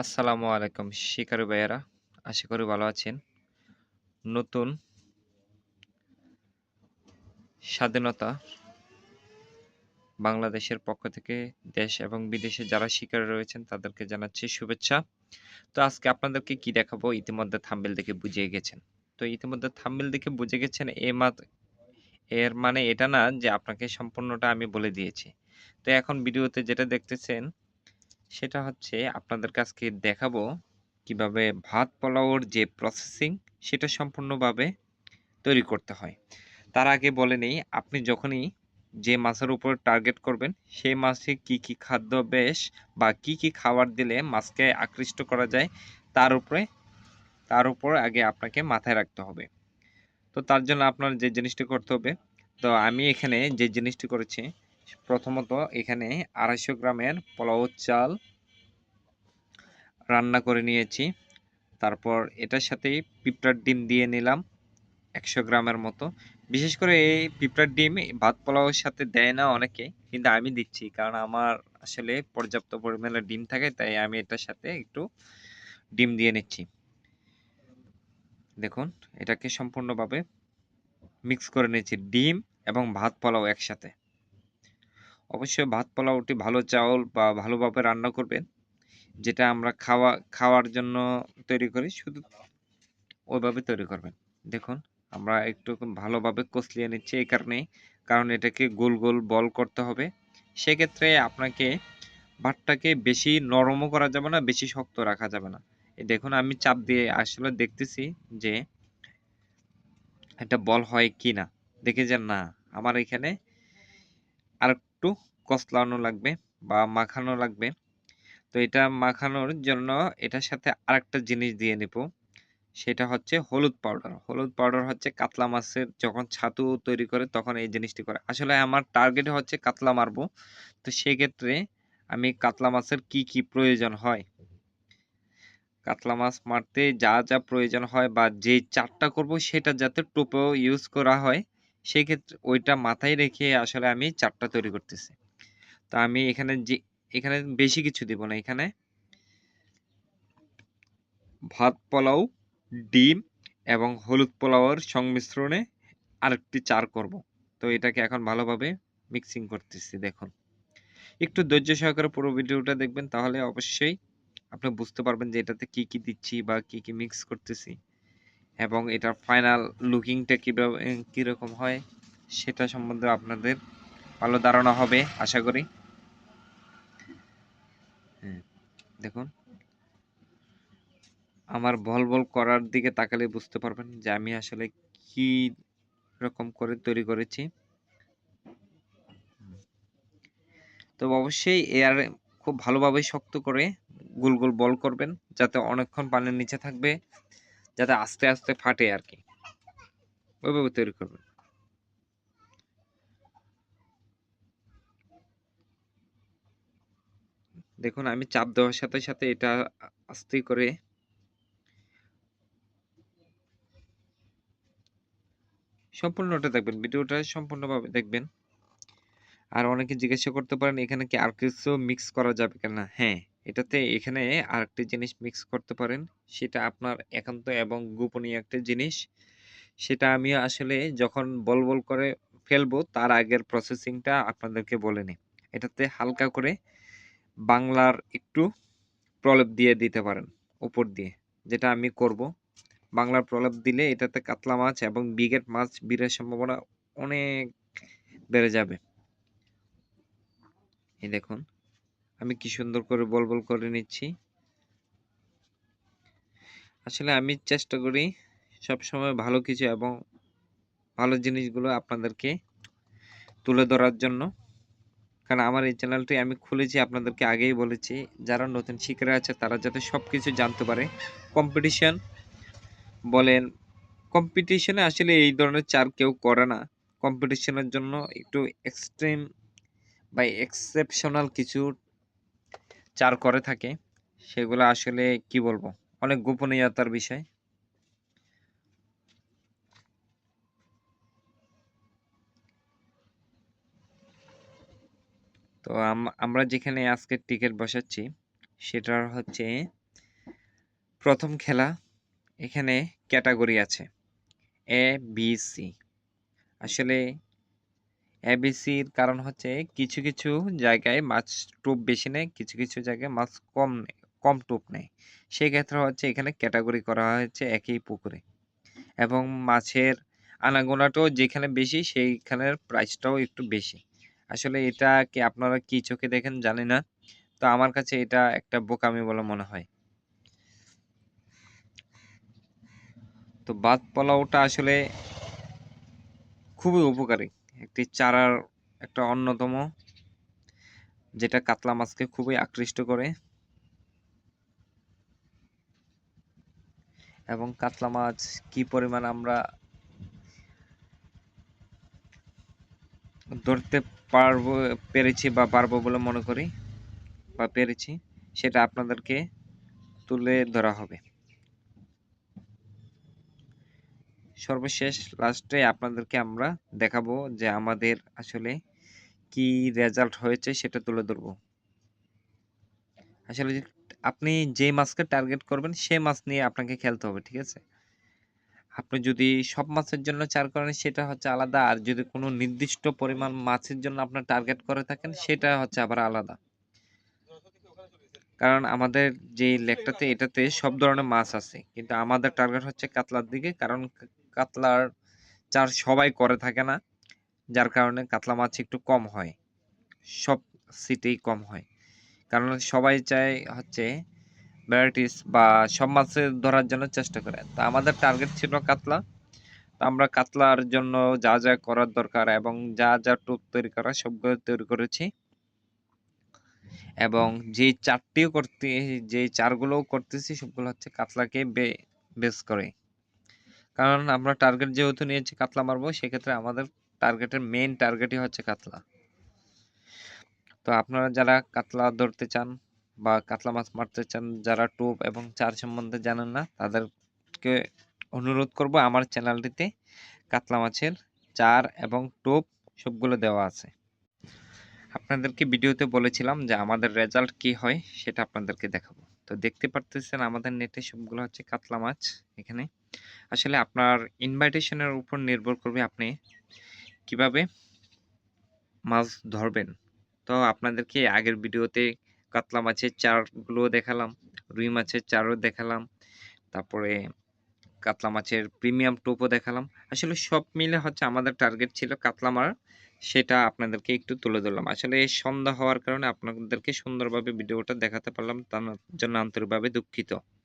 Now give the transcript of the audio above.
আসসালামু আলাইকুম, শিকারী ভাইয়েরা, আশা করি ভালো আছেন। নতুন স্বাধীনতা বাংলাদেশের পক্ষ থেকে দেশ এবং বিদেশে যারা শিকারী রয়েছেন, তাদেরকে জানাচ্ছি শুভেচ্ছা। তো আজকে আপনাদেরকে কি দেখাবো, ইতিমধ্যে থাম্বেল দেখে বুঝিয়ে গেছেন। তো ইতিমধ্যে থাম্বেল দেখে বুঝে গেছেন, এ মাত, এর মানে এটা না যে আপনাকে সম্পূর্ণটা আমি বলে দিয়েছি। তো এখন ভিডিওতে যেটা দেখতেছেন সেটা হচ্ছে আপনাদের কাছকে দেখাবো কীভাবে ভাত পোলাওর যে প্রসেসিং সেটা সম্পূর্ণভাবে তৈরি করতে হয়। তার আগে বলে নেই, আপনি যখনই যে মাছের উপর টার্গেট করবেন, সেই মাছে কি কি খাদ্য বেশ বা কি কি খাবার দিলে মাছকে আকৃষ্ট করা যায়, তার উপরে, তার উপর আগে আপনাকে মাথায় রাখতে হবে। তো তার জন্য আপনার যে জিনিসটি করতে হবে, তো আমি এখানে যে জিনিসটি করেছি প্রথমত এখানে আড়াইশো গ্রামের পোলাও চাল রান্না করে নিয়েছি। তারপর এটার সাথেই পিঁপড়ার ডিম দিয়ে নিলাম একশো গ্রামের মতো। বিশেষ করে এই পিঁপড়ার ডিম ভাত পোলাওয়ের সাথে দেয় না অনেকে, কিন্তু আমি দিচ্ছি কারণ আমার আসলে পর্যাপ্ত পরিমাণে ডিম থাকে, তাই আমি এটার সাথে একটু ডিম দিয়ে নিচ্ছি। দেখুন, এটাকে সম্পূর্ণভাবে মিক্স করে নিয়েছি, ডিম এবং ভাত পোলাও একসাথে। অবশ্যই ভাত পোলাওটি ভালো চাউল বা ভালোভাবে রান্না করবেন। যেটা আমরা খাওয়া, খাওয়ার জন্য তৈরি করি, শুধু ওইভাবে তৈরি করবেন। দেখুন, আমরা একটু ভালোভাবে কষলিয়ে নিচ্ছি এই কারণেই, কারণ এটাকে গোল গোল বল করতে হবে। সেক্ষেত্রে আপনাকে ভাতটাকে বেশি নরমও করা যাবে না, বেশি শক্ত রাখা যাবে না। দেখুন, আমি চাপ দিয়ে আসলে দেখতেছি যে, একটা বল হয় কি না দেখে যে না? আমার এখানে একটু কসলানো লাগবে বা মাখানো লাগবে। তো এটা মাখানোর জন্য এটার সাথে আরেকটা জিনিস দিয়ে নেব। সেটা হচ্ছে হলুদ পাউডার। হলুদ পাউডার হচ্ছে কাতলা মাছের যখন ছাতু তৈরি করে তখন এই জিনিসটি করে। আসলে আমার টার্গেট হচ্ছে কাতলা মারবো। তো সেক্ষেত্রে আমি কাতলা মাছের কি কি প্রয়োজন হয়? কাতলা মাছ মারতে যা যা প্রয়োজন হয় বা যে চারটা করব সেটা যাতে টোপেও ইউজ করা হয়। সেই ক্ষেত্রে ওইটা মাথায় রেখে আসলে আমি চারটা তৈরি করতেছি। তো আমি এখানে যে, এখানে বেশি কিছু দিব না এখানে। ভাত পোলাও, ডিম এবং হলুদ পোলাওয়ের সংমিশ্রণে আরেকটি চার করব। তো এটাকে এখন ভালোভাবে মিক্সিং করতেছি, দেখুন। একটু ধৈর্য সহকারে পুরো ভিডিওটা দেখবেন, তাহলে অবশ্যই আপনি বুঝতে পারবেন যে এটাতে কি কি দিচ্ছি বা কি কি মিক্স করতেছি। এবং এটার ফাইনাল লুকিংটা কীভাবে, কীরকম হয়, সেটা সম্বন্ধে আপনাদের ভালো ধারণা হবে, আশা করি। হ্যাঁ দেখুন। আমার বল বল করার দিকে তাকালে বুঝতে পারবেন যে আমি আসলে কি রকম করে তৈরি করেছি। তো অবশ্যই এর খুব ভালোভাবে শক্ত করে গোল গোল বল করবেন, যাতে অনেকক্ষণ পানির নিচে থাকবে। যাতে আস্তে আস্তে ফাটে আর কি। ওইভাবে তৈরি করবেন দেখুন, আমি চাপ দেওয়ার সাথে সাথে এটা আস্তে করে সম্পূর্ণটা দেখবেন, ভিডিওটা সম্পূর্ণভাবে দেখবেন। আর অনেকে জিজ্ঞাসা করতে পারেন, এখানে কি আর কিছু মিক্স করা যাবে কিনা? হ্যাঁ। এটাতে এখানে আরেকটি জিনিস মিক্স করতে পারেন। সেটা আপনার একান্ত এবং গোপনীয় একটা জিনিস। সেটা আমি আসলে যখন বল বল করে ফেলব, তার আগের প্রসেসিংটা আপনাদেরকে বলে নিই। এটাতে হালকা করে বাংলার একটু প্রলেপ দিয়ে দিতে পারেন, উপর দিয়ে। যেটা আমি করব। বাংলার প্রলেপ দিলে এটাতে কাতলা মাছ এবং বিগেট মাছ বীরের সম্ভাবনা অনেক বেড়ে যাবে। এই দেখুন। আমি কি সুন্দর করে বল বল করে নিচ্ছি। আসলে আমি চেষ্টা করি সবসময় ভালো কিছু এবং ভালো জিনিসগুলো আপনাদেরকে তুলে ধরার জন্য। কারণ আমার এই চ্যানেলটি আমি খুলেছি, আপনাদেরকে আগেই বলেছি, যারা নতুন শিকারে আছে তারা যাতে সব কিছু জানতে পারে। কম্পিটিশন বলেন, কম্পিটিশনে আসলে এই ধরনের চার কেউ করে না। কম্পিটিশনের জন্য একটু এক্সট্রিম বা এক্সেপশনাল কিছু চার করে থাকে। সেগুলো আসলে কি বলব? অনেক গোপনীয়তার বিষয়। তো আমরা যেখানে আজকে টিকিট বসাচ্ছি, সেটার হচ্ছে প্রথম খেলা এখানে ক্যাটাগরি আছে। এ বি সি আসলে এবিসির কারণ হচ্ছে কিছু কিছু জায়গায় মাছ টোপ বেশি নেয়, কিছু কিছু জায়গায় মাছ কম নেয়, কম টোপ নেয়। সেই ক্ষেত্রে হচ্ছে এখানে ক্যাটাগরি করা হয়েছে একই পুকুরে। এবং মাছের আনাগোনাটাও যেখানে বেশি, সেইখানের প্রাইসটাও একটু বেশি। আসলে এটা কি আপনারা কি চোখে দেখেন জানি না, তো আমার কাছে এটা একটা বোকামি বলে মনে হয়। তো বাদ পোলাওটা আসলে খুবই উপকারী। একটি চারার একটা অন্যতম, যেটা কাতলা মাছকে খুবই আকৃষ্ট করে এবং কাতলা মাছ কি পরিমাণ আমরা ধরতে পারব, পেরেছি বা পারব বলে মনে করি বা পেরেছি, সেটা আপনাদেরকে তুলে ধরা হবে। সর্বশেষ লাস্টে আপনাদেরকে আমরা দেখাবো যে আমাদের আসলে কি রেজাল্ট হয়েছে সেটা তুলে ধরবো। আসলে আপনি যে মাছকে টার্গেট করবেন সেই মাছ নিয়ে আপনাকে খেলতে হবে, ঠিক আছে? আপনি যদি সব মাছের জন্য চার করেন, সেটা হচ্ছে আলাদা। আর যদি কোনো নির্দিষ্ট পরিমাণ মাছের জন্য আপনার টার্গেট করে থাকেন, সেটা হচ্ছে আবার আলাদা। কারণ আমাদের যে লেকটাতে, এটাতে সব ধরনের মাছ আছে। কিন্তু আমাদের টার্গেট হচ্ছে কাতলার দিকে, কারণ কাতলার চার সবাই করে থাকে না, যার কারণে কাতলা মাছ একটু কম হয়, সব সিটেই কম হয়। কারণ সবাই চায় হচ্ছে ভ্যারাইটিস বা সব মাছের ধরার জন্য চেষ্টা করে। তা আমাদের টার্গেট ছিল কাতলা। তো আমরা কাতলার জন্য যা যা করার দরকার এবং যা যা টোপ তৈরি করা সবগুলো তৈরি করেছি। এবং যে চারটিও করতে, যে চারগুলো করতেছি, সবগুলো হচ্ছে কাতলাকে বে বেস করে। কারণ আমরা টার্গেট যেহেতু নিয়েছি কাতলা মারবো, সেক্ষেত্রে আমাদের টার্গেটের মেইন টার্গেটই হচ্ছে কাতলা। তো আপনারা যারা কাতলা ধরতে চান বা কাতলা মাছ মারতে চান, যারা টোপ এবং চার সম্বন্ধে জানেন না, তাদেরকে অনুরোধ করব আমার চ্যানেলটিতে কাতলা মাছের চার এবং টোপ সবগুলো দেওয়া আছে। আপনাদেরকে ভিডিওতে বলেছিলাম যে আমাদের রেজাল্ট কি হয়, সেটা আপনাদেরকে দেখাবো। তো দেখতে পারতেছেন আমাদের নেটে সবগুলো হচ্ছে কাতলা মাছ এখানে। আসলে আপনার ইনভাইটেশনের উপর নির্ভর করবে আপনি কীভাবে মাছ ধরবেন। তো আপনাদেরকে আগের ভিডিওতে কাতলা মাছের চারগুলো দেখালাম, রুই মাছের চারও দেখালাম, তারপরে কাতলা মাছের প্রিমিয়াম টোপও দেখালাম। আসলে সব মিলে হচ্ছে আমাদের টার্গেট ছিল কাতলা মার সেটা আপনাদেরকে একটু তুলে ধরলাম। আসলে এই সন্ধ্যা হওয়ার কারণে আপনাদেরকে সুন্দরভাবে ভিডিওটা দেখাতে পারলাম, তার জন্য আন্তরিকভাবে দুঃখিত।